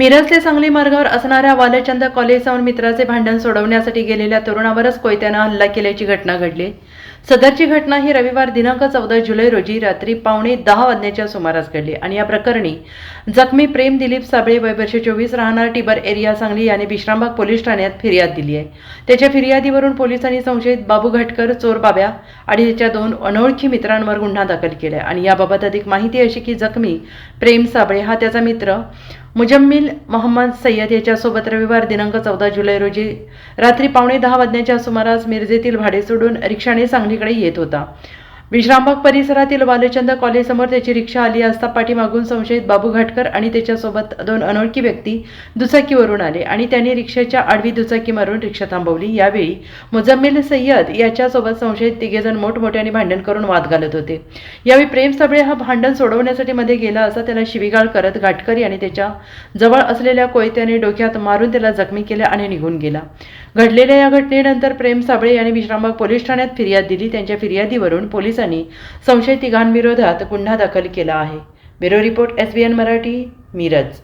मिरज ते सांगली मार्गावर असणाऱ्या वालचंद कॉलेजसमोर मित्राचे भांडण सोडवण्यासाठी गेलेल्या तरुणावरच कोयत्यानं हल्ला केल्याची घटना घडली. सदरची घटना ही रविवार दिनांक चौदा जुलै रोजी रात्री पावणे दहा वाजण्याच्या सुमारास घडली आणि या प्रकरणी जखमी प्रेम दिलीप साबळे वय वर्ष चोवीस राहणार टिबर एरिया सांगली याने विश्रामबाग पोलीस ठाण्यात फिर्याद दिली आहे. त्याच्या फिर्यादीवरून पोलिसांनी संशयित बाबू घटकर चोर बाब्या आणि त्याच्या दोन अनोळखी मित्रांवर गुन्हा दाखल केला आणि याबाबत अधिक माहिती अशी की जखमी प्रेम साबळे हा त्याचा मित्र मुजम्मिल मोहम्मद सय्यद याच्यासोबत रविवार दिनांक चौदा जुलै रोजी रात्री पावणे दहा वाजण्याच्या सुमारास मिरजेतील भाडे सोडून रिक्षाने सांगलीकडे येत होता. विश्रामबाग परिसरातील बालचंद कॉलेजसमोर त्याची रिक्षा आली असता पाठीमागून संशयित बाबू घाटकर आणि त्याच्यासोबत दोन अनोळखी व्यक्ती दुचाकीवरून आले आणि त्यांनी रिक्षाच्या आडवी दुचाकी मारून रिक्षा थांबवली. यावेळी मुजम्मिल सय्यद याच्यासोबत संशयित तिघेजण मोठमोठ्याने भांडण करून वाद घालत होते. यावेळी प्रेम सबळे हा भांडण सोडवण्यासाठी मध्ये गेला असता त्याला शिवीगाळ करत घाटकरी आणि त्याच्याजवळ असलेल्या कोयत्याने डोक्यात मारून त्याला जखमी केल्या आणि निघून गेला. घडलेल्या या घटनेनंतर प्रेम साबळे यांनी विश्रामबाग पोलीस ठाण्यात फिर्याद दिली. त्यांच्या फिर्यादीवरून पोलिसांनी संशयित तिघांविरोधात गुन्हा दाखल केला आहे. Bureau report S B N Marathi Miraj.